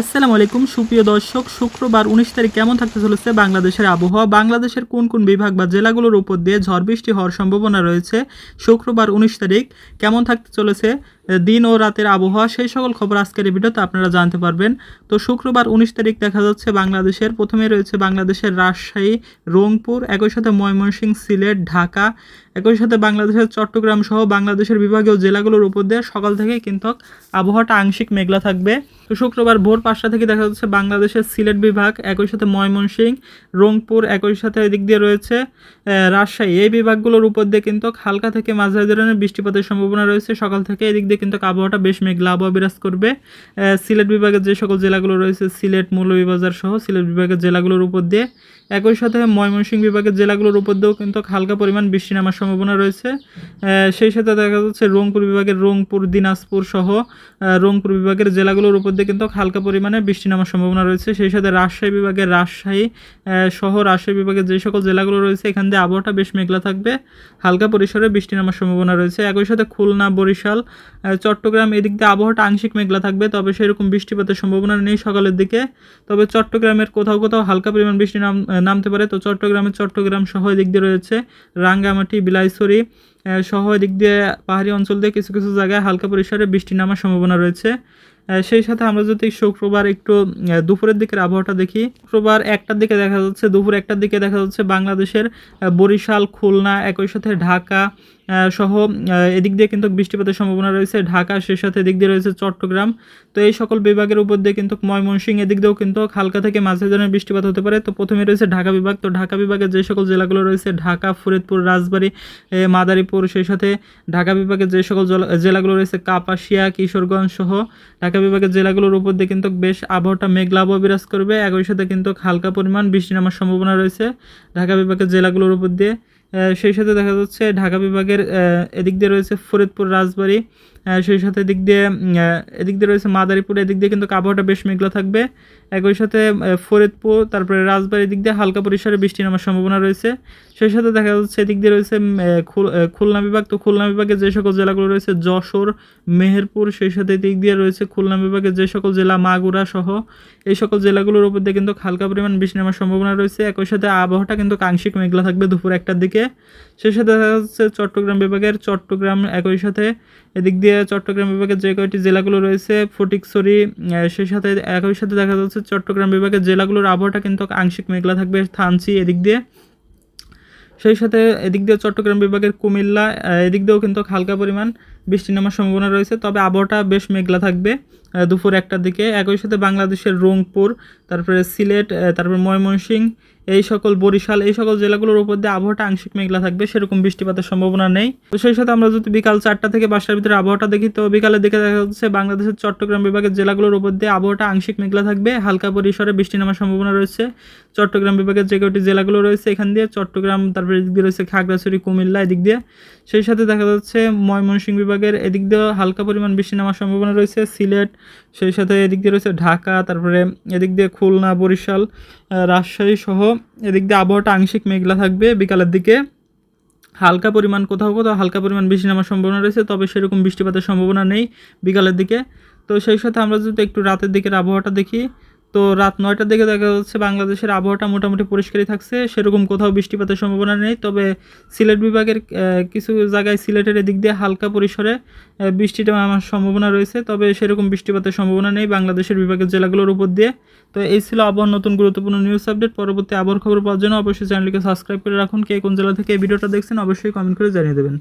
আসসালামু আলাইকুম, সুপ্রিয় দর্শক, শুক্রবার উনিশ তারিখ কেমন থাকতে চলেছে বাংলাদেশের আবহাওয়া? বাংলাদেশের কোন কোন বিভাগ বা জেলাগুলোর উপর দিয়ে ঝড় বৃষ্টি হওয়ার সম্ভাবনা রয়েছে? শুক্রবার উনিশ তারিখ কেমন থাকতে চলেছে দিন ও রাতের আবহাওয়া, সেই সকল খবর আজকের ভিডিওতে আপনারা জানতে পারবেন। তো শুক্রবার উনিশ তারিখ দেখা যাচ্ছে বাংলাদেশের, প্রথমে রয়েছে বাংলাদেশের রাজশাহী, রংপুর, একই সাথে ময়মনসিংহ সিলেট, ঢাকা, একই সাথে বাংলাদেশের চট্টগ্রাম সহ বাংলাদেশের বিভাগীয় জেলাগুলোর উপর দিয়ে সকাল থেকে কিন্তু আবহাওয়াটা আংশিক মেঘলা থাকবে। তো শুক্রবার ভোর পাঁচটা থেকে দেখা যাচ্ছে বাংলাদেশের সিলেট বিভাগ, একই সাথে ময়মনসিংহ রংপুর, একই সাথে এদিক দিয়ে রয়েছে রাজশাহী। এই বিভাগগুলোর উপর দিয়ে কিন্তু হালকা থেকে মাঝারি ধরনের বৃষ্টিপাতের সম্ভাবনা রয়েছে। সকাল থেকে এদিক দিয়ে কিন্তু আবহাওয়াটা বেশ মেঘলা আবহাওয়া বিরাজ করবে। সিলেট বিভাগের যে সকল জেলাগুলো রয়েছে, সিলেট, মৌলভীবাজার সহ সিলেট বিভাগের জেলাগুলোর উপর দিয়ে। একই সাথে ময়মনসিংহ বিভাগের জেলাগুলোর উপর দিয়েও কিন্তু হালকা পরিমাণ বৃষ্টি নামার সম্ভাবনা রয়েছে। সেই সাথে দেখা যাচ্ছে রংপুর বিভাগের রংপুর, দিনাজপুর সহ রংপুর বিভাগের জেলাগুলোর উপর দিয়ে কিন্তু হালকা পরিমাণে বৃষ্টি নামার সম্ভাবনা রয়েছে। সেই সাথে রাজশাহী বিভাগের রাজশাহী সহ রাজশাহী বিভাগের যে সকল জেলাগুলো রয়েছে, এখান দিয়ে আবহাওয়াটা বেশ মেঘলা থাকবে। হালকা পরিসরে বৃষ্টি নামার সম্ভাবনা রয়েছে। একই সাথে খুলনা, বরিশাল চট্টগ্রাম এদিক দিয়ে আবহাওয়াটা আংশিক মেঘলা থাকবে তবে সেরকম বৃষ্টিপাতের সম্ভাবনা নেই সকালের দিকে। তবে চট্টগ্রামের কোথাও কোথাও হালকা পরিমাণ বৃষ্টি নাম নামতে পারে। তো চট্টগ্রামের চট্টগ্রাম সহ এদিক দিয়ে রয়েছে রাঙ্গামাটি আহ, সহ এদিক দিয়ে পাহাড়ি অঞ্চল দিয়ে কিছু কিছু জায়গায় হালকা পরিসরে বৃষ্টি নামার সম্ভাবনা রয়েছে। সেই সাথে আমরা যদি শুক্রবার একটু দুপুরের দিকের আবহাওয়াটা দেখি শুক্রবার একটার দিকে দেখা যাচ্ছে দুপুর একটার দিকে দেখা যাচ্ছে বাংলাদেশের বরিশাল খুলনা একই সাথে ঢাকা সহ এদিক দিয়ে কিন্তু বৃষ্টিপাতের সম্ভাবনা রয়েছে। ঢাকা সেই সাথে এদিক দিয়ে রয়েছে চট্টগ্রাম। তো এই সকল বিভাগের উপর দিয়ে কিন্তু ময়মনসিংহ, এদিক দিয়েও কিন্তু হালকা থেকে মাঝারি ধরনের বৃষ্টিপাত হতে পারে। তো প্রথমে রয়েছে ঢাকা বিভাগ। তো ঢাকা বিভাগের যে সকল জেলাগুলো রয়েছে, ঢাকা, ফরিদপুর, রাজবাড়ী মাদারীপুর সেই সাথে ঢাকা বিভাগের যে সকল জল- জেলাগুলো রয়েছে, কাপাসিয়া, কিশোরগঞ্জ সহ ঢাকা বিভাগের জেলাগুলোর উপর দিয়ে কিন্তু বেশ আবহাওয়াটা মেঘলা আবহাওয়া বিরাজ করবে। একই সাথে কিন্তু হালকা পরিমাণ বৃষ্টি নামার সম্ভাবনা রয়েছে। ঢাকা বিভাগের জেলাগুলোর উপর দিয়ে সেই সাথে দেখা যাচ্ছে ঢাকা বিভাগের এদিক দিয়ে রয়েছে ফরিদপুর রাজবাড়ী। সেই সাথে এদিক দিয়ে এদিক দিয়ে রয়েছে মাদারীপুর, এদিক দিয়ে কিন্তু আবহাওয়াটা বেশ মেঘলা থাকবে। একই সাথে ফরিদপুর, তারপরে রাজবাড়ির দিক দিয়ে হালকা পরিসরে বৃষ্টি নামার সম্ভাবনা রয়েছে। সেই সাথে দেখা যাচ্ছে এদিক দিয়ে রয়েছে খুল- খুলনা বিভাগ। তো খুলনা বিভাগে যে সকল জেলাগুলো রয়েছে, যশোর, মেহেরপুর, সেই সাথে এদিক দিয়ে রয়েছে খুলনা বিভাগে যে সকল জেলা, মাগুরা সহ, এই সকল জেলাগুলোর উপর দিয়ে কিন্তু হালকা পরিমাণ বৃষ্টি নামার সম্ভাবনা রয়েছে। একই সাথে আবহাওয়াটা কিন্তু আংশিক মেঘলা থাকবে দুপুর একটার দিকে। সেই সাথে দেখা যাচ্ছে চট্টগ্রাম বিভাগের, চট্টগ্রাম একই সাথে এদিক দিয়ে চট্টগ্রাম বিভাগের যে কয়টি জেলাগুলো রয়েছে, ফটিকছড়ি সেই সাথে, একই সাথে দেখা যাচ্ছে চট্টগ্রাম বিভাগের জেলাগুলোর আবহাওয়াটা কিন্তু আংশিক মেঘলা থাকবে, থানচি এদিক দিয়ে। সেই সাথে এদিক দিয়ে চট্টগ্রাম বিভাগের কুমিল্লা এদিক দিয়েও কিন্তু হালকা পরিমাণ বৃষ্টি নামার সম্ভাবনা রয়েছে, তবে আবহাওয়াটা বেশ মেঘলা থাকবে দুপুর একটার দিকে। একই সাথে বাংলাদেশের রংপুর, তারপরে সিলেট তারপরে ময়মনসিংহ এই সকল বরিশাল, এই সকল জেলাগুলোর উপর দিয়ে আবহাওয়াটা আংশিক মেঘলা থাকবে, সেরকম বৃষ্টিপাতের সম্ভাবনা নেই। তো সেই সাথে আমরা যদি বিকাল চারটা থেকে পাঁচটার ভিতরে আবহাওয়াটা দেখি, তো বিকালের দিকে দেখা যাচ্ছে বাংলাদেশের চট্টগ্রাম বিভাগের জেলাগুলোর উপর দিয়ে আবহাওয়াটা আংশিক মেঘলা থাকবে, হালকা পরিসরে বৃষ্টি নামার সম্ভাবনা রয়েছে। চট্টগ্রাম বিভাগের যে কয়টি জেলাগুলো রয়েছে, এখান দিয়ে চট্টগ্রাম, তারপরে এদিক দিয়ে রয়েছে খাগড়াছড়ি, কুমিল্লা, এদিক দিয়ে। সেই সাথে দেখা যাচ্ছে ময়মনসিংহ বিভাগের এদিক দিয়ে হালকা পরিমাণ বৃষ্টি নামার সম্ভাবনা রয়েছে। সিলেট, সেই সাথে এদিক দিয়ে রয়েছে ঢাকা, তারপরে এদিক দিয়ে খুলনা, বরিশাল রাজশাহী সহ এদিক দিয়ে আবহাওয়াটা আংশিক মেঘলা থাকবে বিকালের দিকে। হালকা পরিমাণ কোথাও কোথাও হালকা পরিমাণ বৃষ্টি নামার সম্ভাবনা রয়েছে, তবে সেরকম বৃষ্টিপাতের সম্ভাবনা নেই বিকালের দিকে। তো সেই সাথে আমরা যদি একটু রাতের দিকের আবহাওয়াটা দেখি তো রাত নয়টার দিকে দেখা যাচ্ছে বাংলাদেশের আবহাওয়াটা মোটামুটি পরিষ্কারই থাকছে, সেরকম কোথাও বৃষ্টিপাতের সম্ভাবনা নেই। তবে সিলেট বিভাগের কিছু জায়গায় সিলেটের এদিক দিয়ে হালকা পরিসরে বৃষ্টিটা আমার সম্ভাবনা রয়েছে। তবে সেরকম বৃষ্টিপাতের সম্ভাবনা নেই বাংলাদেশের বিভাগের জেলাগুলোর উপর দিয়ে। তো এই ছিল আবহাওয়ার নতুন গুরুত্বপূর্ণ নিউজ আপডেট পরবর্তী আবহাওয়ার খবর পাওয়ার জন্য অবশ্যই চ্যানেলকে সাবস্ক্রাইব করে রাখুন। কে কোন জেলা থেকে এই ভিডিওটা দেখছেন, অবশ্যই কমেন্ট করে জানিয়ে দেবেন।